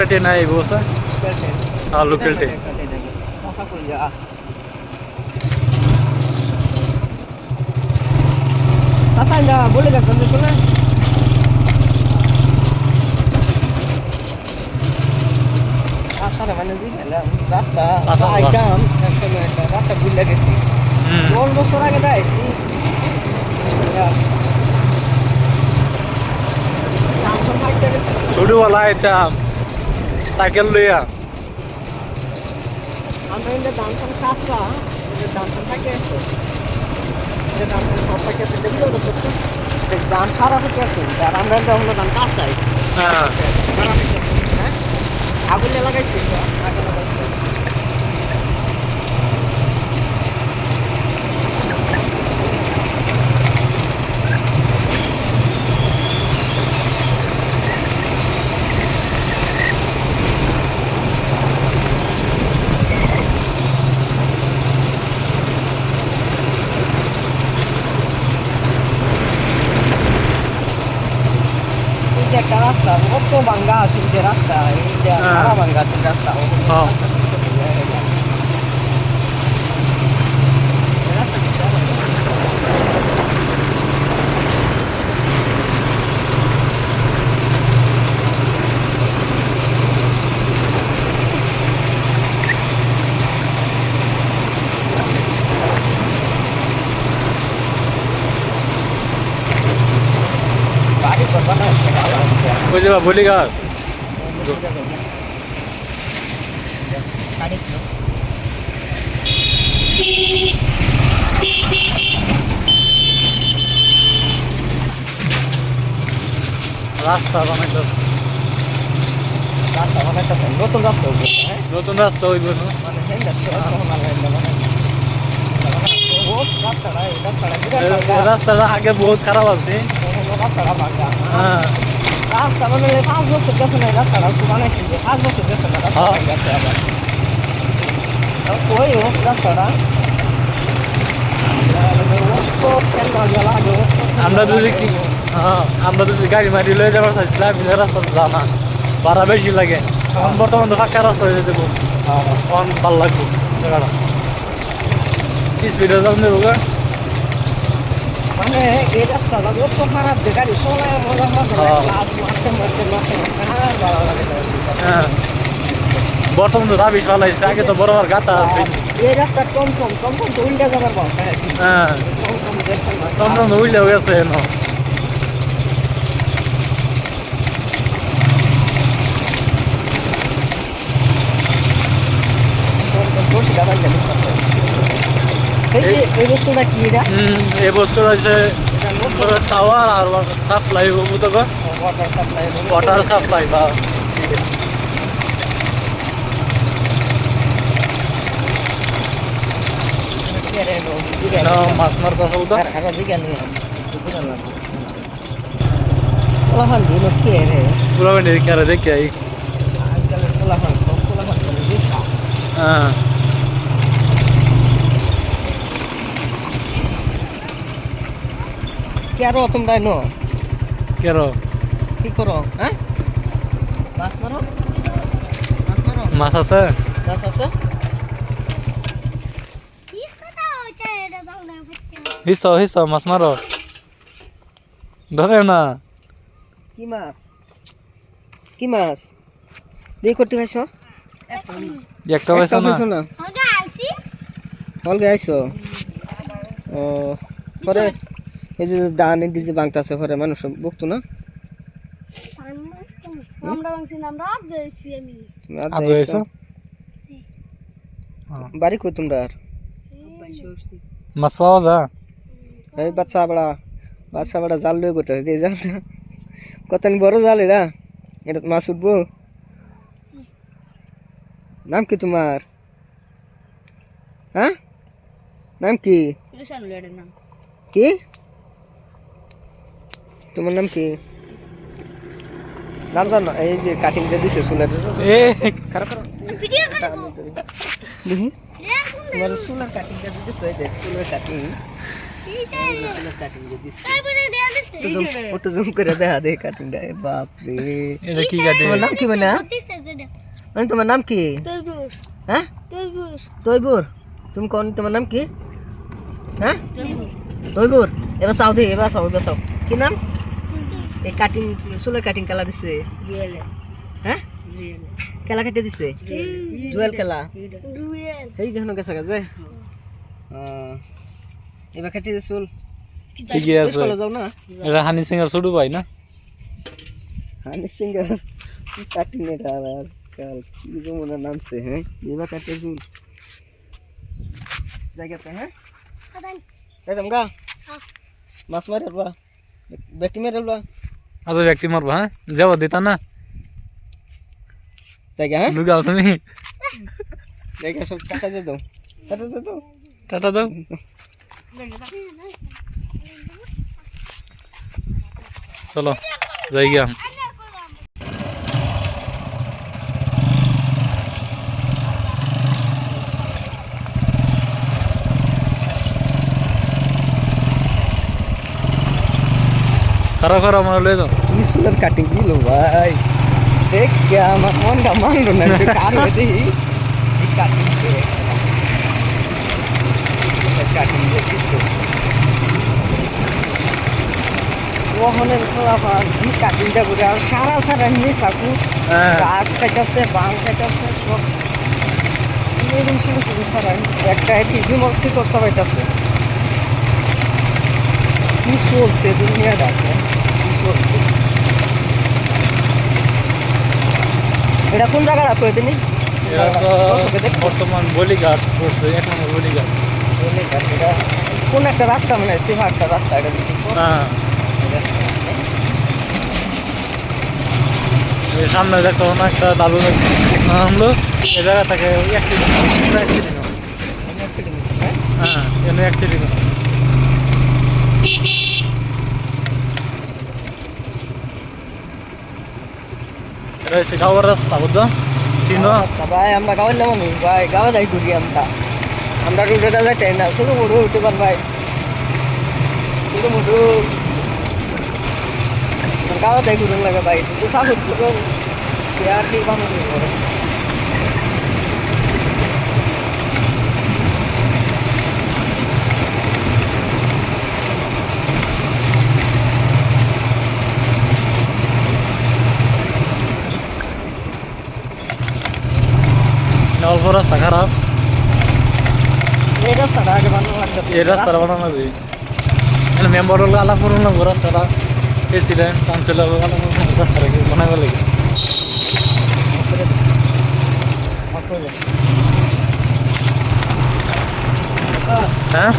Train આવી બહુ sir હા લોકલ ટ્રેન બોલે તમને બોલે সারা মানে গেলাম রাস্তা রাস্তা। ভুলে গেছি। কোন বছর আগে দাইছি ছোটবেলা আইতাম সাইকেল লইয়া। আমরা কিন্তু ডান্সান কাঁচা ডান্সান থাকে আছে। ডান্সান সব থাকে আছে তো দাম সারা থেকে আছে। আর আমরা ইন্দে হলো দাম কাঁচাই হ্যাঁ? আগুন লাগাইছি আগুন লাগাইছি এই যে একটা রাস্তা কত ভাঙ্গা আছে এই যে রাস্তা এই যে হ্যাঁ। সারা ভাঙ্গা আছে রাস্তা ও হ্যাঁ। রাস্তা কি চালায়? বাড়ি করবা না ওই যে বলি গা রাস্তা বানাইতেছে রাস্তা বানাইতেছে নতুন রাস্তা উঠবে হ্যাঁ? নতুন রাস্তা হইব মানে রাস্তাটা আগে বহুত খারাপ আছে। রাস্তাটা ভাঙ্গা হ্যাঁ। রাস্তা বানাইলে পাঁচ বছর গেছে না রাস্তাটা একটু বানাইছি পাঁচ বছর গেছে না রাস্তা হ্যাঁ। গেছে আবার। ওই হোক রাস্তাটা? আমরা যদি কি হ্যাঁ আমরা যদি গাড়ি মারি লয়ে যাবার চাইছিলাম এই রাস্তা জানা। ভাড়া বেশি লাগে। এখন বর্তমান তো ফাঁকা রাস্তা হয়ে দেবো তখন ভালো লাগবে। জায়গাটা। স্পিডে যান দেবো গা? মানে এই রাস্তাটা যত খারাপ গাড়ি চলায় মজা না হ্যাঁ। না। হ্যাঁ বর্তমান তো রাবিশ ফালাইছে আগে তো বড় বড় গাতা আছে। এই রাস্তা কম কম কম কম তো উল্টে যাবার হ্যাঁ হ্যাঁ। কম কম না উইলেও গেছে এনো। বসে জানি এই বস্তুটা কি এটা? এই বস্তু রয়েছে টাওয়ার আর সাপ্লাই তো ওয়াটার সাপ্লাই ওয়াটার সাপ্লাই বা মাছ মারতে তো কারখানা দিকে নিয়ে কোলাহান দিন কে রে বেন্ডি দেখে দেখে আই কোলাহান কোলাহান হ্যাঁ। আরও তোমরা নো? কেরো? কি করো হ্যাঁ? মাছ মারো? মাছ মারো? মাছ আছে? মাছ আছে? হিস হিস মাছ মারো। ধরে না। কি মাছ? কি মাছ? দিয়ে করতে পাইছো একটা পয়সা না? পাইছো না? অলগে আইছো ও পরে এই যে দান এই যে বাংতাছে পরে মানুষ বকতো না? আমরা ভাঙছি না আমরা আজ যাইছি আমি। তুমি আজ আজ আইছো। হয়েছে বাড়ি কই তোমরা আর? মাছ পাওয়া যা। এই বাচ্চা বড়া বাচ্চা বড়া জাল লয়ে করতেছে যে জালটা কত বড় জাল এরা। এটা মাছ উঠবো। নাম কি তোমার? হ্যাঁ? নাম কি? নাম। কি? তোমার নাম কি? নাম জানো এই যে কাটিং যে দিছে চুলের। এ। খারাপ খারাপ। দেখি। তোমার চুলের কাটিং যে দিছে এই দেখ চুলের কাটিং তোমার নাম কি মানে নাম কি? তরমুজ হ্যাঁ? তৈবুর। তুমি কোন তোমার নাম কি? হ্যাঁ? তৈবুর। এবার চাও দে এবার চাও এবার চাও। কি নাম? এই কাটিং চুলের কাটিং খেলা দিছে? হ্যাঁ? খেলা কেটে দিছে? জুয়েল খেলা? রুয়েল এই যে হেন গেছে গেছে। এবার কেটে দে চুল। ঠিকই আছে। যাও না। এটা হানি সিং এর ছোট ভাই না? হানি সিঙ্গার কাটিং এটা আর আজকাল কি মনে নামছে হ্যাঁ? এবার কাটে চুল। জায়গাতে হ্যাঁ? এই যাম গা। মাছ মারে বা বেটি মেরে ব্যক্তি মারবা হ্যাঁ? যাব দিতা না। জায়গা হ্যাঁ? লুগাও তুমি। জায়গা সব টাটা দিয়ে দাও। টাটা দিয়ে দাও। টাটা দাও। চলো যাই খারাপ খারাপ আমার লয়ে যাও। কি সুন্দর কাটিং দিল ভাই? দেখ কে আমার মনটা মানলো না একটু কার হয়ে এই কাটিং কাটিং দেখিস ফলাফল কি কাটিংটা করে আর সারা সারা নিয়ে সাকু। হ্যাঁ। গাছ খাইতেছে বাং খাইতেছে সব। এরকম শুরু শুরু সারা একটা কি বিমল শিকড় সবাইতেছে কি চলছে দুনিয়াটা কি চলছে এটা কোন জায়গাটা তো এদিনই এটা বর্তমান বলিঘাট পড়ছে এক নম্বর বলিঘাট। কোন একটা রাস্তা মানে সেভা একটা রাস্তা এটা হ্যাঁ। সামনে দেখো একটা দাদু নামলো এই জায়গা থেকে অ্যাক্সিডেন্ট হ্যাঁ? এখানে অ্যাক্সিডেন্ট এটা গাওয়ার রাস্তা, বুঝছ? রাস্তা, ভাই, আমরা গাঁয়ের লাগানো ভাই, গাওয়া যাই ঘুরি আমরা। আমরা রুটেটা যাইতে না, শুধু মুঠু উঠতে পার, ভাই। শুধু মুঠু গাওয়া যাই ঘুরুন লাগে, ভাই তো সাহস করুন আর কি করে রাস্তা খারাপ। এই রাস্তাটা আগে বানানো লাগতেছে এই রাস্তাটা বানানো এখানে মেম্বার হলো আলাপ করুন না রাস্তাটা। প্রেসিডেন্ট কাউন্সিলর রাস্তাটা বানাবে লাগে। হ্যাঁ?